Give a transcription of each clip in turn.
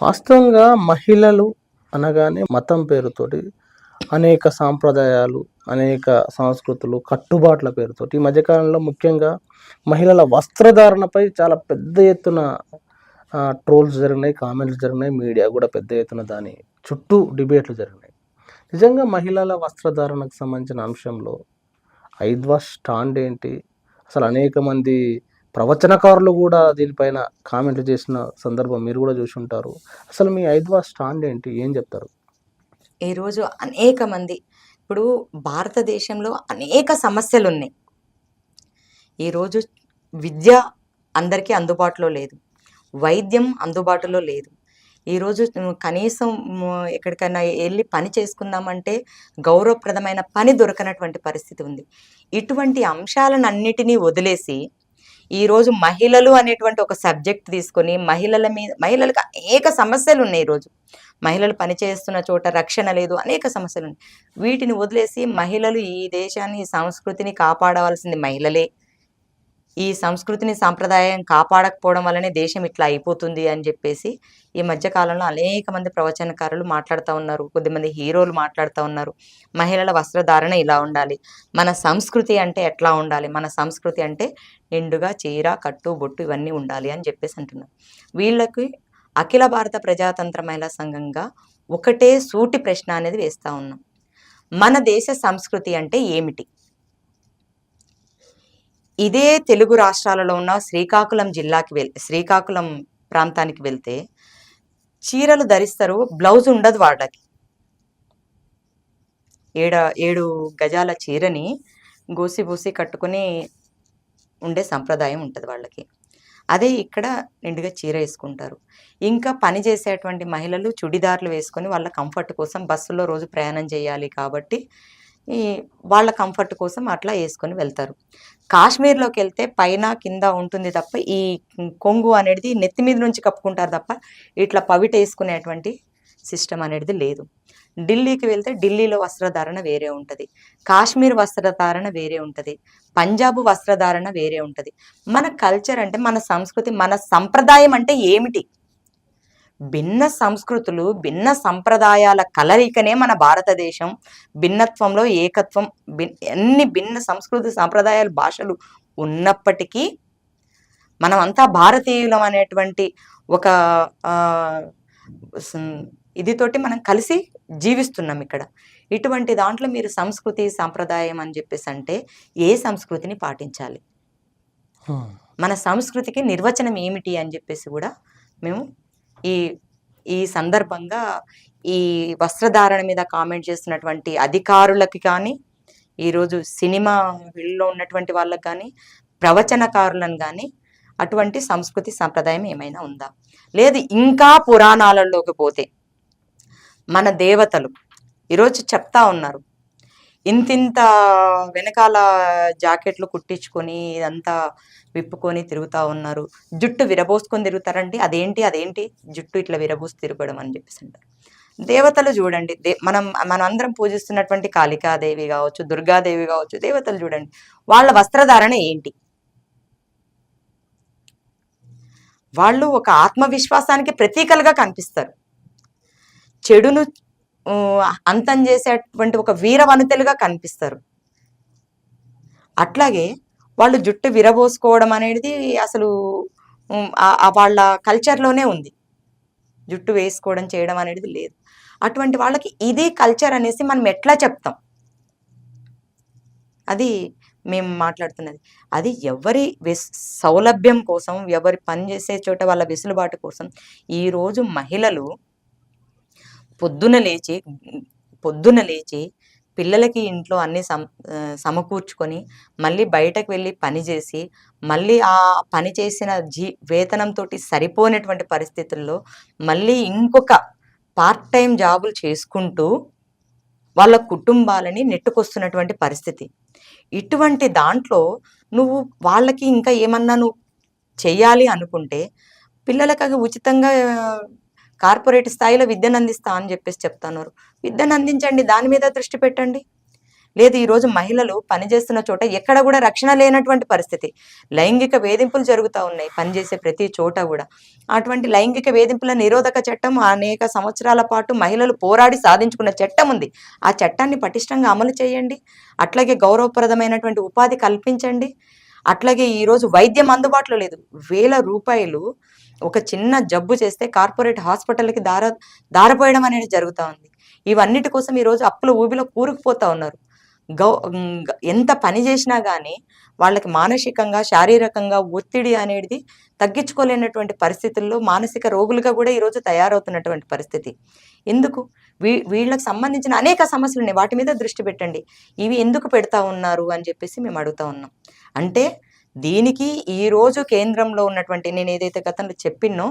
వాస్తవంగా మహిళలు అనగానే మతం పేరుతోటి అనేక సాంప్రదాయాలు అనేక సంస్కృతులు కట్టుబాట్ల పేరుతోటి ఈ మధ్యకాలంలో ముఖ్యంగా మహిళల వస్త్రధారణపై చాలా పెద్ద ఎత్తున ట్రోల్స్ జరిగినాయి కామెంట్స్ జరిగినాయి మీడియా కూడా పెద్ద ఎత్తున దాని చుట్టూ డిబేట్లు జరిగినాయి. నిజంగా మహిళల వస్త్రధారణకు సంబంధించిన అంశంలో ఐద్వా స్టాండ్ ఏంటి? అసలు అనేక మంది ప్రవచనకారులు కూడా దీనిపైన కామెంట్లు చేసిన సందర్భం మీరు కూడా చూసి ఉంటారు. అసలు మీ ఐద్వా స్టాండ్ ఏంటి? ఏం చెప్తారు? ఈరోజు అనేక మంది ఇప్పుడు భారతదేశంలో అనేక సమస్యలు ఉన్నాయి ఈరోజు విద్య అందరికీ అందుబాటులో లేదు. వైద్యం అందుబాటులో లేదు. ఈరోజు కనీసం ఎక్కడికైనా వెళ్ళి పని చేసుకుందామంటే గౌరవప్రదమైన పని దొరకనటువంటి పరిస్థితి ఉంది. ఇటువంటి అంశాలను అన్నిటినీ వదిలేసి ఈరోజు మహిళలు అనేటువంటి ఒక సబ్జెక్ట్ తీసుకొని మహిళల మీద మహిళలకు అనేక సమస్యలు ఉన్నాయి ఈరోజు మహిళలు పనిచేస్తున్న చోట రక్షణ లేదు అనేక సమస్యలు ఉన్నాయి. వీటిని వదిలేసి మహిళలు ఈ దేశాన్ని ఈ సంస్కృతిని కాపాడవలసింది మహిళలే. ఈ సంస్కృతిని సాంప్రదాయం కాపాడకపోవడం వల్లనే దేశం ఇట్లా అయిపోతుంది అని చెప్పేసి ఈ మధ్యకాలంలో అనేక మంది ప్రవచనకారులు మాట్లాడుతూ ఉన్నారు. కొద్దిమంది హీరోలు మాట్లాడుతూ ఉన్నారు. మహిళల వస్త్రధారణ ఇలా ఉండాలి. మన సంస్కృతి అంటే ఎట్లా ఉండాలి? మన సంస్కృతి అంటే నిండుగా చీర కట్టు బొట్టు ఇవన్నీ ఉండాలి అని చెప్పేసి అంటున్నారు. వీళ్ళకి అఖిల భారత ప్రజాతంత్ర మహిళా సంఘంగా ఒకటే సూటి ప్రశ్న అనేది వేస్తూ ఉన్నాం. మన దేశ సంస్కృతి అంటే ఏమిటి? ఇదే తెలుగు రాష్ట్రాలలో ఉన్న శ్రీకాకుళం జిల్లాకి వెళ్ శ్రీకాకుళం ప్రాంతానికి వెళ్తే చీరలు ధరిస్తారు బ్లౌజ్ ఉండదు వాళ్ళకి. ఏడ ఏడు గజాల చీరని గూసి బూసి కట్టుకుని ఉండే సంప్రదాయం ఉంటుంది వాళ్ళకి. అదే ఇక్కడ నిండుగా చీర వేసుకుంటారు. ఇంకా పని చేసేటువంటి మహిళలు చుడిదార్లు వేసుకొని వాళ్ళ కంఫర్ట్ కోసం బస్సులో రోజు ప్రయాణం చేయాలి కాబట్టి ఈ వాళ్ళ కంఫర్ట్ కోసం అట్లా వేసుకొని వెళ్తారు. కాశ్మీర్లోకి వెళ్తే పైన కింద ఉంటుంది తప్ప ఈ కొంగు అనేది నెత్తి మీద నుంచి కప్పుకుంటారు తప్ప ఇట్లా పవిట వేసుకునేటువంటి సిస్టమ్ అనేది లేదు. ఢిల్లీకి వెళ్తే ఢిల్లీలో వస్త్రధారణ వేరే ఉంటుంది. కాశ్మీర్ వస్త్రధారణ వేరే ఉంటుంది. పంజాబ్ వస్త్రధారణ వేరే ఉంటుంది. మన కల్చర్ అంటే మన సంస్కృతి మన సంప్రదాయం అంటే ఏమిటి? భిన్న సంస్కృతులు భిన్న సంప్రదాయాల కలయికనే మన భారతదేశం. భిన్నత్వంలో ఏకత్వం ఎన్ని భిన్న సంస్కృతి సాంప్రదాయాలు భాషలు ఉన్నప్పటికీ మనమంతా భారతీయులం అనేటువంటి ఒక ఇదితోటి మనం కలిసి జీవిస్తున్నాం ఇక్కడ. ఇటువంటి దాంట్లో మీరు సంస్కృతి సాంప్రదాయం అని చెప్పేసి అంటే ఏ సంస్కృతిని పాటించాలి? మన సంస్కృతికి నిర్వచనం ఏమిటి అని చెప్పేసి కూడా మేము ఈ ఈ సందర్భంగా ఈ వస్త్రధారణ మీద కామెంట్ చేస్తున్నటువంటి అధికారులకి కానీ ఈరోజు సినిమా ఫీల్డ్లో ఉన్నటువంటి వాళ్ళకి కానీ ప్రవచనకారులను కానీ అటువంటి సంస్కృతి సంప్రదాయం ఏమైనా ఉందా? లేదు ఇంకా పురాణాలలోకి పోతే మన దేవతలు ఈరోజు చెప్తా ఉన్నారు ఇంతింత వెనకాల జాకెట్లు కుట్టించుకొని ఇదంతా విప్పుకొని తిరుగుతా ఉన్నారు. జుట్టు విరబోసుకొని తిరుగుతారండి. అదేంటి అదేంటి? జుట్టు ఇట్లా విరబోసి తిరగడం అని చెప్పేసి అంటారు. దేవతలు చూడండి. దే మనం మనందరం అందరం పూజిస్తున్నటువంటి కాళికాదేవి కావచ్చు దుర్గాదేవి కావచ్చు దేవతలు చూడండి. వాళ్ళ వస్త్రధారణ ఏంటి? వాళ్ళు ఒక ఆత్మవిశ్వాసానికి ప్రతీకలుగా కనిపిస్తారు. చెడును అంతం చేసేటువంటి ఒక వీర వనితలుగా కనిపిస్తారు. అట్లాగే వాళ్ళు జుట్టు విరబోసుకోవడం అనేది అసలు వాళ్ళ కల్చర్లోనే ఉంది. జుట్టు వేసుకోవడం చేయడం అనేది లేదు. అటువంటి వాళ్ళకి ఇదే కల్చర్ అనేసి మనం ఎట్లా చెప్తాం? అది మేము మాట్లాడుతున్నది. అది ఎవరి సౌలభ్యం కోసం ఎవరి పని చేసే చోట వాళ్ళ వెసులుబాటు కోసం ఈరోజు మహిళలు పొద్దున లేచి పొద్దున లేచి పిల్లలకి ఇంట్లో అన్ని సమ సమకూర్చుకొని మళ్ళీ బయటకు వెళ్ళి పని చేసి మళ్ళీ ఆ పని చేసిన జీ వేతనంతో సరిపోనటువంటి పరిస్థితుల్లో మళ్ళీ ఇంకొక పార్ట్ టైం జాబులు చేసుకుంటూ వాళ్ళ కుటుంబాలని నెట్టుకొస్తున్నటువంటి పరిస్థితి. ఇటువంటి దాంట్లో నువ్వు వాళ్ళకి ఇంకా ఏమన్నా నువ్వు చెయ్యాలి అనుకుంటే పిల్లలకు అవి ఉచితంగా కార్పొరేట్ స్థాయిలో విద్యను అందిస్తా అని చెప్పేసి చెప్తున్నారు. విద్యను అందించండి దాని మీద దృష్టి పెట్టండి. లేదు ఈరోజు మహిళలు పనిచేస్తున్న చోట ఎక్కడ కూడా రక్షణ లేనటువంటి పరిస్థితి. లైంగిక వేధింపులు జరుగుతూ ఉన్నాయి పనిచేసే ప్రతి చోట కూడా. అటువంటి లైంగిక వేధింపుల నిరోధక చట్టం అనేక సంవత్సరాల పాటు మహిళలు పోరాడి సాధించుకున్న చట్టం ఉంది. ఆ చట్టాన్ని పటిష్టంగా అమలు చేయండి. అట్లాగే గౌరవప్రదమైనటువంటి ఉపాధి కల్పించండి. అట్లాగే ఈరోజు వైద్యం అందుబాటులో లేదు. వేల రూపాయలు ఒక చిన్న జబ్బు చేస్తే కార్పొరేట్ హాస్పిటల్కి దార దారపోయడం అనేది జరుగుతూ ఉంది. ఇవన్నిటి కోసం ఈరోజు అప్పుల ఊబిలో కూరుకుపోతా ఉన్నారు. గౌ ఎంత పని చేసినా కానీ వాళ్ళకి మానసికంగా శారీరకంగా ఒత్తిడి అనేది తగ్గించుకోలేనటువంటి పరిస్థితుల్లో మానసిక రోగులుగా కూడా ఈరోజు తయారవుతున్నటువంటి పరిస్థితి. ఎందుకు? వీ వీళ్ళకి సంబంధించిన అనేక సమస్యలు ఉన్నాయి. వాటి మీద దృష్టి పెట్టండి. ఇవి ఎందుకు పెడతా ఉన్నారు అని చెప్పేసి మేము అడుగుతా ఉన్నాం. అంటే దీనికి ఈరోజు కేంద్రంలో ఉన్నటువంటి నేను ఏదైతే గతంలో చెప్పినో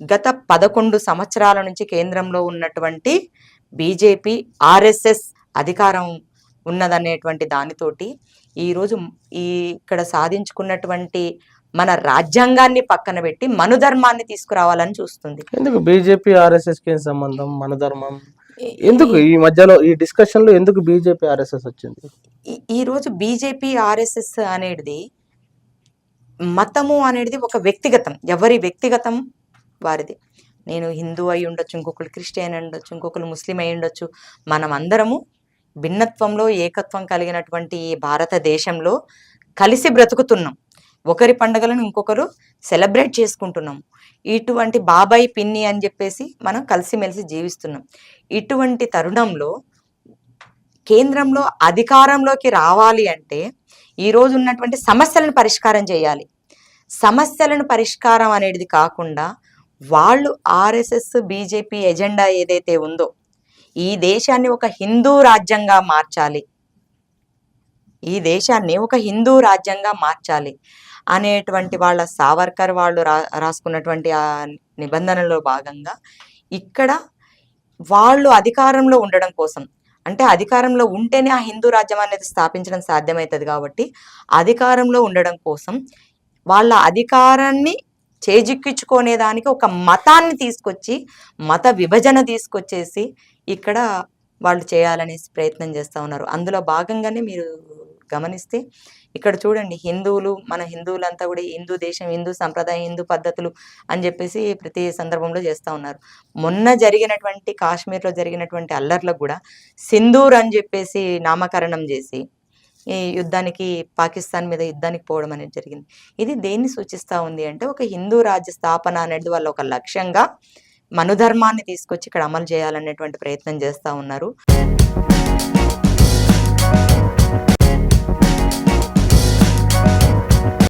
గత పదకొండు సంవత్సరాల నుంచి కేంద్రంలో ఉన్నటువంటి బీజేపీ ఆర్ఎస్ఎస్ అధికారం ఉన్నదనేటువంటి దానితోటి ఈరోజు ఈ ఇక్కడ సాధించుకున్నటువంటి మన రాజ్యాంగాన్ని పక్కన పెట్టి మనుధర్మాన్ని తీసుకురావాలని చూస్తుంది. ఎందుకు బీజేపీ ఆర్ఎస్ఎస్కి సంబంధం మన ధర్మం? ఎందుకు ఈ మధ్యలో ఈ డిస్కషన్లో ఎందుకు బీజేపీ ఆర్ఎస్ఎస్ వచ్చింది? ఈ- ఈ రోజు బీజేపీ ఆర్ఎస్ఎస్ అనేది మతము అనేది ఒక వ్యక్తిగతం. ఎవరి వ్యక్తిగతం? వారిది. నేను హిందూ అయి ఉండొచ్చు ఇంకొకరు క్రిస్టియన్ అయి ఉండొచ్చు ఇంకొకరు ముస్లిం అయి ఉండొచ్చు. మనం అందరము భిన్నత్వంలో ఏకత్వం కలిగినటువంటి ఈ భారతదేశంలో కలిసి బ్రతుకుతున్నాం. ఒకరి పండుగలను ఇంకొకరు సెలబ్రేట్ చేసుకుంటున్నాం. ఇటువంటి బాబాయ్ పిన్ని అని చెప్పేసి మనం కలిసిమెలిసి జీవిస్తున్నాం. ఇటువంటి తరుణంలో కేంద్రంలో అధికారంలోకి రావాలి అంటే ఈ రోజు ఉన్నటువంటి సమస్యలను పరిష్కారం చేయాలి. సమస్యలను పరిష్కారం అనేది కాకుండా వాళ్ళు ఆర్ఎస్ఎస్ బీజేపీ ఎజెండా ఏదైతే ఉందో ఈ దేశాన్ని ఒక హిందూ రాజ్యంగా మార్చాలి. ఈ దేశాన్ని ఒక హిందూ రాజ్యంగా మార్చాలి అనేటువంటి వాళ్ళ సావర్కర్ వాళ్ళు రా రాసుకున్నటువంటి ఆ నిబంధనలో భాగంగా ఇక్కడ వాళ్ళు అధికారంలో ఉండడం కోసం అంటే అధికారంలో ఉంటేనే ఆ హిందూ రాజ్యం అనేది స్థాపించడం సాధ్యమవుతుంది కాబట్టి అధికారంలో ఉండడం కోసం వాళ్ళ అధికారాన్ని చేజిక్కించుకునేదానికి ఒక మతాన్ని తీసుకొచ్చి మత విభజన తీసుకొచ్చేసి ఇక్కడ వాళ్ళు చేయాలనేసి ప్రయత్నం చేస్తూ ఉన్నారు. అందులో భాగంగానే మీరు గమనిస్తే ఇక్కడ చూడండి హిందువులు మన హిందువులంతా కూడా హిందూ దేశం హిందూ సంప్రదాయం హిందూ పద్ధతులు అని చెప్పేసి ప్రతి సందర్భంలో చేస్తూ ఉన్నారు. మొన్న జరిగినటువంటి కాశ్మీర్లో జరిగినటువంటి అల్లర్లకు కూడా సింధూర్ అని చెప్పేసి నామకరణం చేసి ఈ యుద్ధానికి పాకిస్తాన్ మీద యుద్ధానికి పోవడం అనేది జరిగింది. ఇది దేన్ని సూచిస్తూ ఉంది అంటే ఒక హిందూ రాజ్య స్థాపన అనేది వాళ్ళ ఒక లక్ష్యంగా మనుధర్మాన్ని తీసుకొచ్చి ఇక్కడ అమలు చేయాలనేటువంటి ప్రయత్నం చేస్తూ ఉన్నారు.